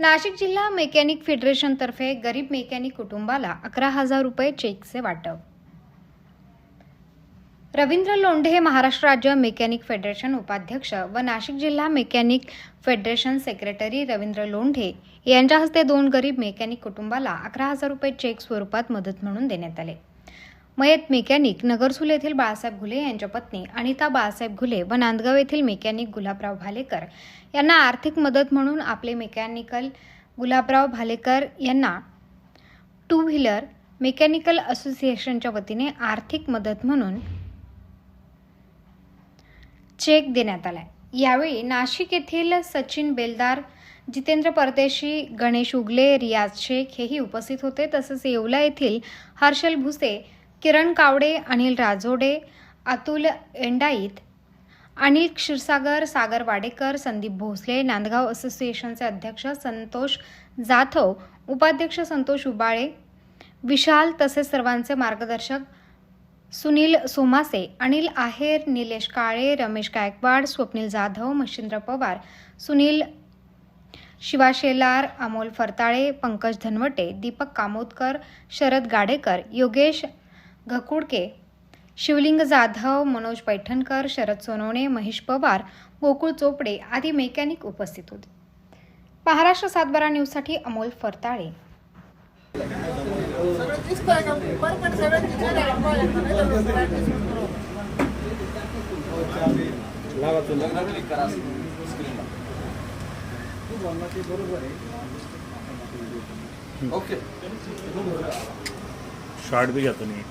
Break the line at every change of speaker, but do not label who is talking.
नाशिक जिल्हा मेकॅनिक फेडरेशनतर्फे गरीब मेकॅनिक कुटुंबाला अकरा हजार रुपये चेकचे वाटप. रवींद्र लोंढे हे महाराष्ट्र राज्य मेकॅनिक फेडरेशन उपाध्यक्ष व नाशिक जिल्हा mechanic federation secretary Ravindra Londhe यांच्या हस्ते दोन गरीब मेकॅनिक कुटुंबाला अकरा हजार रुपये चेक स्वरूपात मदत म्हणून देण्यात आले. मयत मेकॅनिक नगरसूल येथील बाळासाहेब घुले यांच्या पत्नी अनिता बाळासाहेब घुले व नांदगाव येथील मेकॅनिक गुलाबराव भालेकर यांना आर्थिक मदत म्हणून आपले मेकॅनिकल गुलाबराव भालेकर यांना टू व्हीलर मेकॅनिकल असोसिएशनच्या वतीने आर्थिक मदत म्हणून चेक देण्यात आलाय. यावेळी नाशिक येथील सचिन बेलदार जितेंद्र परदेशी गणेश उगले रियाज शेख हेही उपस्थित होते. तसेच येवला येथील हर्षल भुसे किरण कावडे अनिल राजोडे अतुल एंडाईत अनिल क्षीरसागर सागर वाडेकर संदीप भोसले नांदगाव असोसिएशनचे अध्यक्ष संतोष जाधव उपाध्यक्ष संतोष उबाळे विशाल तसेच सर्वांचे मार्गदर्शक सुनील सोमासे अनिल आहेर निलेश काळे रमेश गायकवाड स्वप्नील जाधव मच्छिंद्र पवार सुनील शिवाशेलार अमोल फरताळे पंकज धनवटे दीपक कामोदकर शरद गाडेकर योगेश घकुडके शिवलिंग जाधव मनोज पैठणकर शरद सोनवणे महेश पवार गोकुळ चोपडे आदी मेकॅनिक उपस्थित होते. महाराष्ट्र सातबारा न्यूजसाठी अमोल फरताळे.
ओके
शॉर्ट भी घेतो नाही